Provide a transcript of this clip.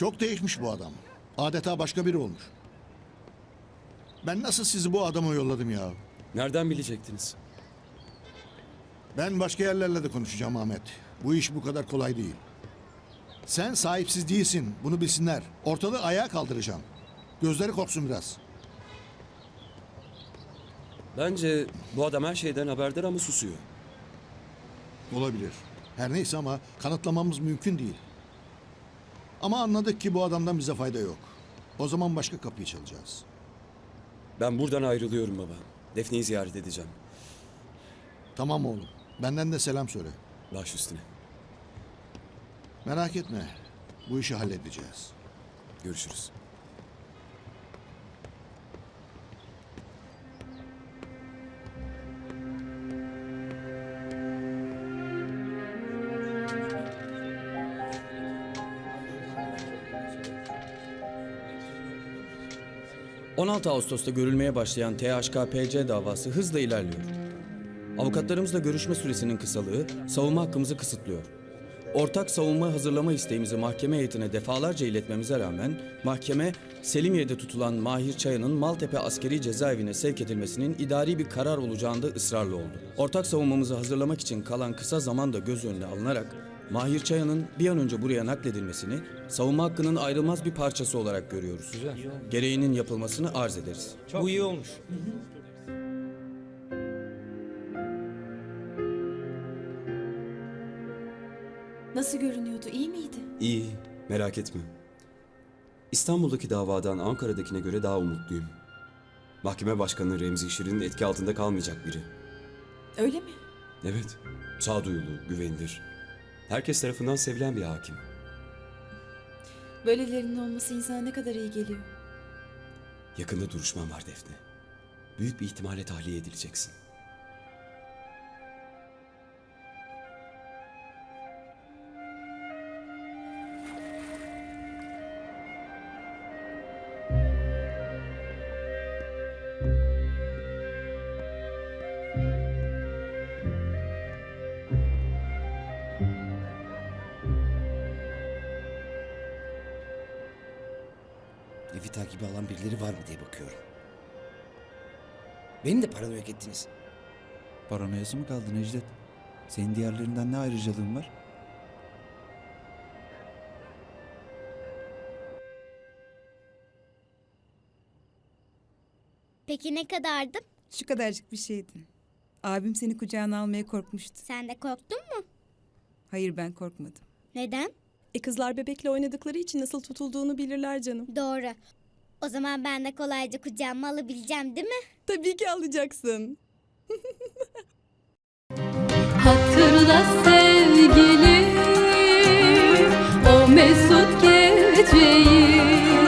Çok değişmiş bu adam. Adeta başka biri olmuş. Ben nasıl sizi bu adama yolladım ya? Nereden bilecektiniz? Ben başka yerlerle de konuşacağım Ahmet. Bu iş bu kadar kolay değil. Sen sahipsiz değilsin. Bunu bilsinler. Ortalığı ayağa kaldıracağım. Gözleri korksun biraz. Bence bu adam her şeyden haberdar ama susuyor. Olabilir. Her neyse ama kanıtlamamız mümkün değil. Ama anladık ki bu adamdan bize fayda yok. O zaman başka kapıyı çalacağız. Ben buradan ayrılıyorum baba. Defne'yi ziyaret edeceğim. Tamam oğlum. Benden de selam söyle. Baş üstüne. Merak etme. Bu işi halledeceğiz. Görüşürüz. — 16 Ağustos'ta görülmeye başlayan THKPC davası hızla ilerliyor. Avukatlarımızla görüşme süresinin kısalığı savunma hakkımızı kısıtlıyor. Ortak savunma hazırlama isteğimizi mahkeme heyetine defalarca iletmemize rağmen mahkeme Selimiye'de tutulan Mahir Çayan'ın Maltepe Askeri Cezaevine sevk edilmesinin idari bir karar olacağında ısrarlı oldu. Ortak savunmamızı hazırlamak için kalan kısa zaman da göz önüne alınarak Mahir Çayan'ın bir an önce buraya nakledilmesini savunma hakkının ayrılmaz bir parçası olarak görüyoruz. Gereğinin yapılmasını arz ederiz. Bu iyi olmuş. Nasıl görünüyordu? İyi miydi? İyi, merak etme. İstanbul'daki davadan Ankara'dakine göre daha umutluyum. Mahkeme Başkanı Remzi Şirin'in etki altında kalmayacak biri. Öyle mi? Evet, sağduyulu, güvenilir. Herkes tarafından sevilen bir hakim. Böylelerinin olması insana ne kadar iyi geliyor. Yakında duruşman var Defne. Büyük bir ihtimalle tahliye edileceksin. Evi takibi alan birileri var mı diye bakıyorum. Beni de paranoyak ettiniz. Paranoyası mı kaldı Necdet? Senin diğerlerinden ne ayrıcalığın var? Peki ne kadardı? Şu kadarcık bir şeydi. Abim seni kucağına almaya korkmuştu. Sen de korktun mu? Hayır ben korkmadım. Neden? E kızlar bebekle oynadıkları için nasıl tutulduğunu bilirler canım. Doğru. O zaman ben de kolayca kucağıma alabileceğim değil mi? Tabii ki alacaksın. Hatırla sevgilim o mesut geceyi